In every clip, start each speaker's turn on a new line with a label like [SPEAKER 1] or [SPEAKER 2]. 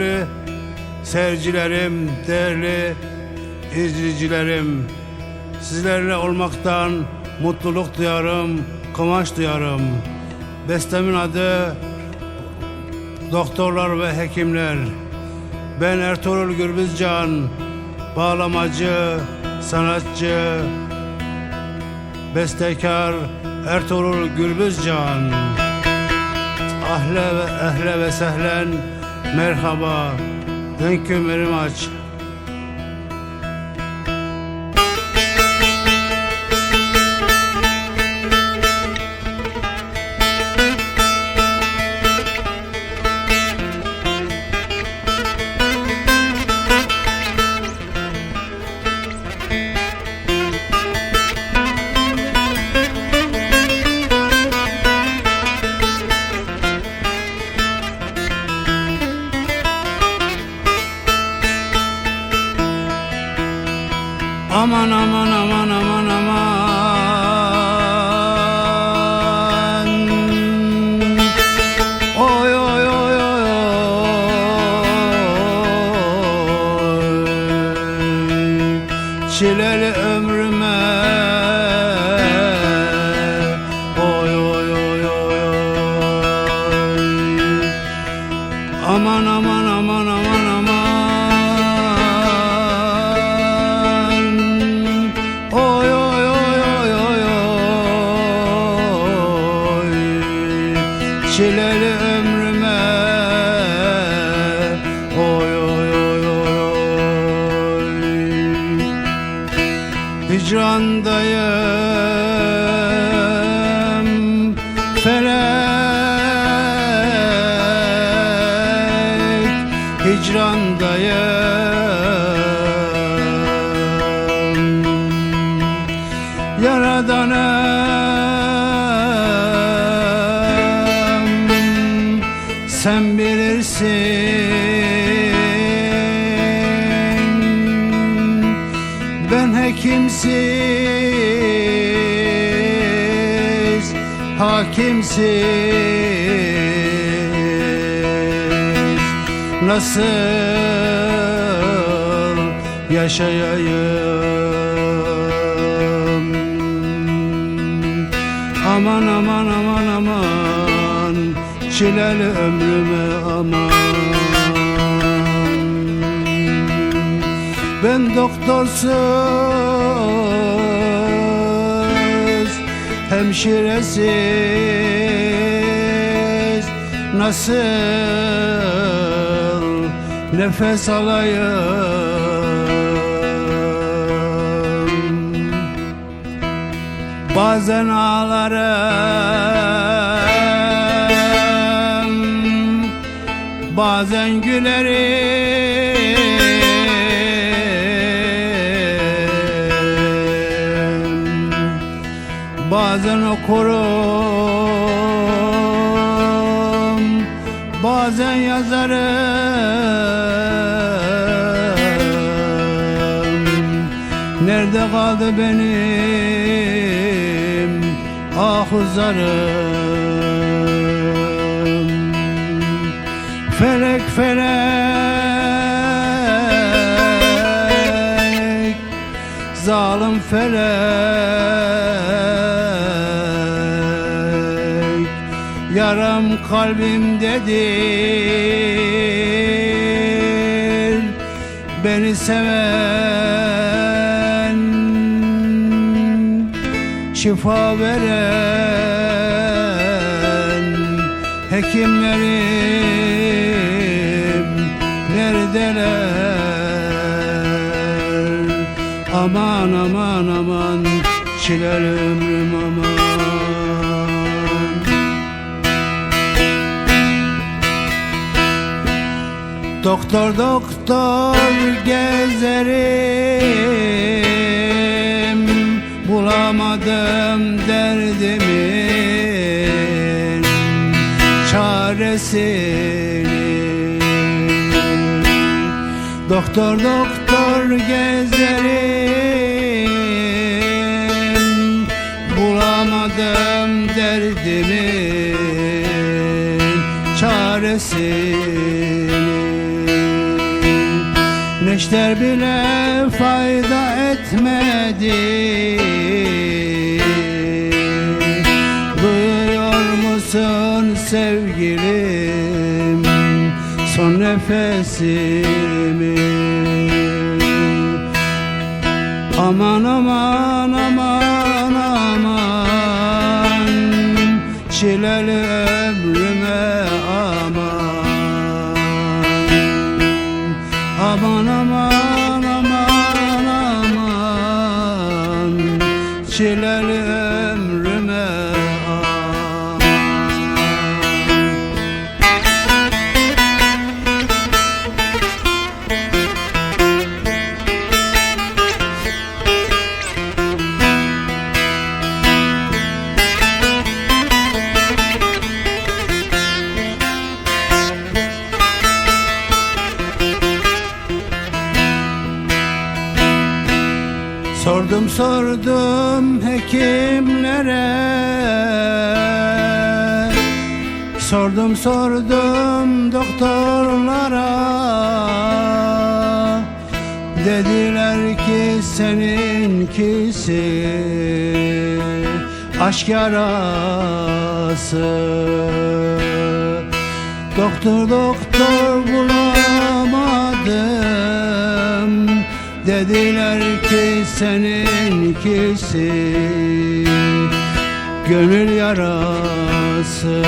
[SPEAKER 1] değerli seyircilerim, değerli izleyicilerim. Sizlerle olmaktan mutluluk duyarım, kıvanç duyarım. Bestemin adı Doktorlar ve Hekimler. Ben Ertuğrul Gürbüzcan, bağlamacı, sanatçı, bestekar Ertuğrul Gürbüzcan. Ahle ve ehle ve sehlen merhaba. Thank you very Çileli ömrüme. Oy oy oy oy oy. Aman aman aman aman aman. Oy oy oy oy oy oy. Çileli Hicrandayım felek Hicrandayım ben hekimsiz hakimsiz nasıl yaşayayım? Aman aman aman aman çileli ömrüme aman ben doktorsuz Hemşiresiz. Nasıl Nefes alayım? Bazen ağlarım Bazen gülerim okurum Bazen yazarım. Nerede kaldı benim ahuzarım Felek felek Zalim felek Yaram kalbimdedir. Beni seven Şifa veren Hekimlerim neredeler? Aman aman aman çileli Doktor doktor gezerim. Bulamadım derdimin çaresini. Doktor doktor gezerim. Bulamadım derdimin çaresini Güneşler bile fayda etmedi. Duyuyor musun sevgilim? Son nefesimi. Aman aman aman aman. Çileli ömrüme Çileli Sordum hekimlere. Sordum sordum doktorlara. Dediler ki seninkisi aşk yarası. Doktor doktor bulamadım Dediler ki seninkisi Gönül yarası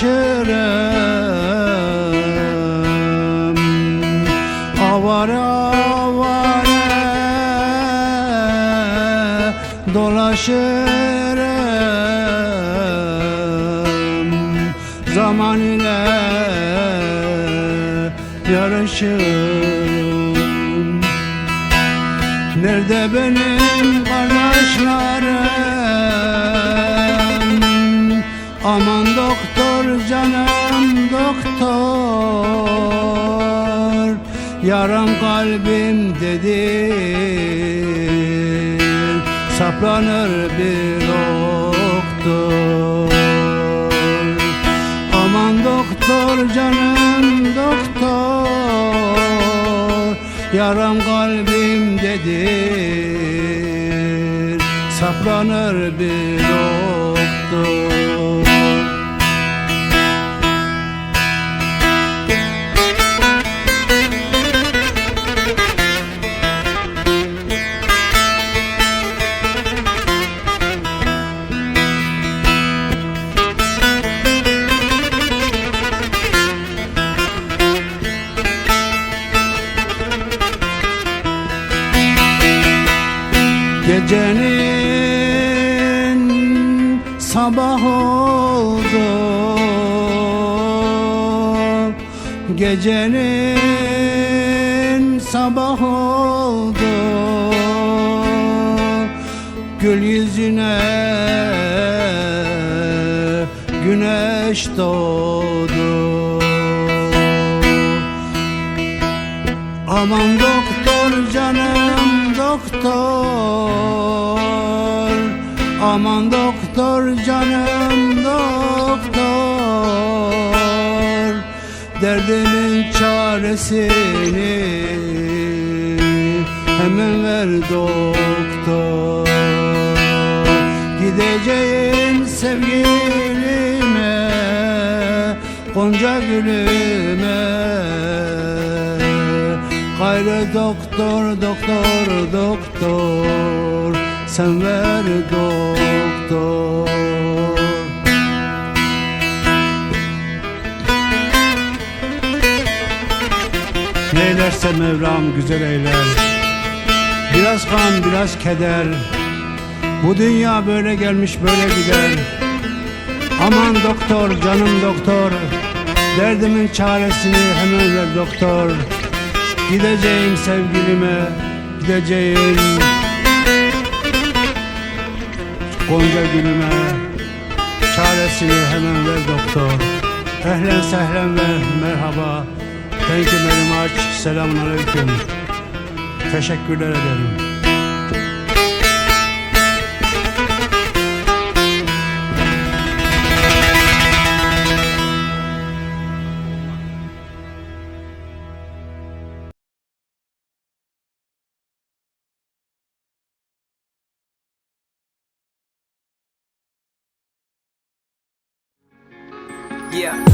[SPEAKER 1] dolaşırım Avare avare dolaşırım. Zaman ile yarışırım. Nerede benim kardeşlerim? Aman doktor canım doktor Yaram kalbim dedir Saplanır bir doktor Aman doktor canım doktor Yaram kalbim dedir Saplanır bir doktor sabah oldu. Gecenin sabah oldu. Gül yüzüne güneş doğdu. Aman doktor canım doktor. Aman doktor canım doktor. Derdimin çaresini hemen ver doktor. Gideceğin sevgilime Gonca gülüme. Gayrı doktor doktor doktor Sen ver doktor. Neylerse Mevlam güzel eyler. Biraz kan biraz keder. Bu dünya böyle gelmiş böyle gider. Aman doktor canım doktor. Derdimin çaresini hemen ver doktor. Gideceğim sevgilime Gideceğim Gonca gülüme Çaresini hemen ver doktor. Ehlen sehlen ve merhaba. Thank you very much. Selamun aleyküm. Teşekkürler ederim
[SPEAKER 2] Yeah.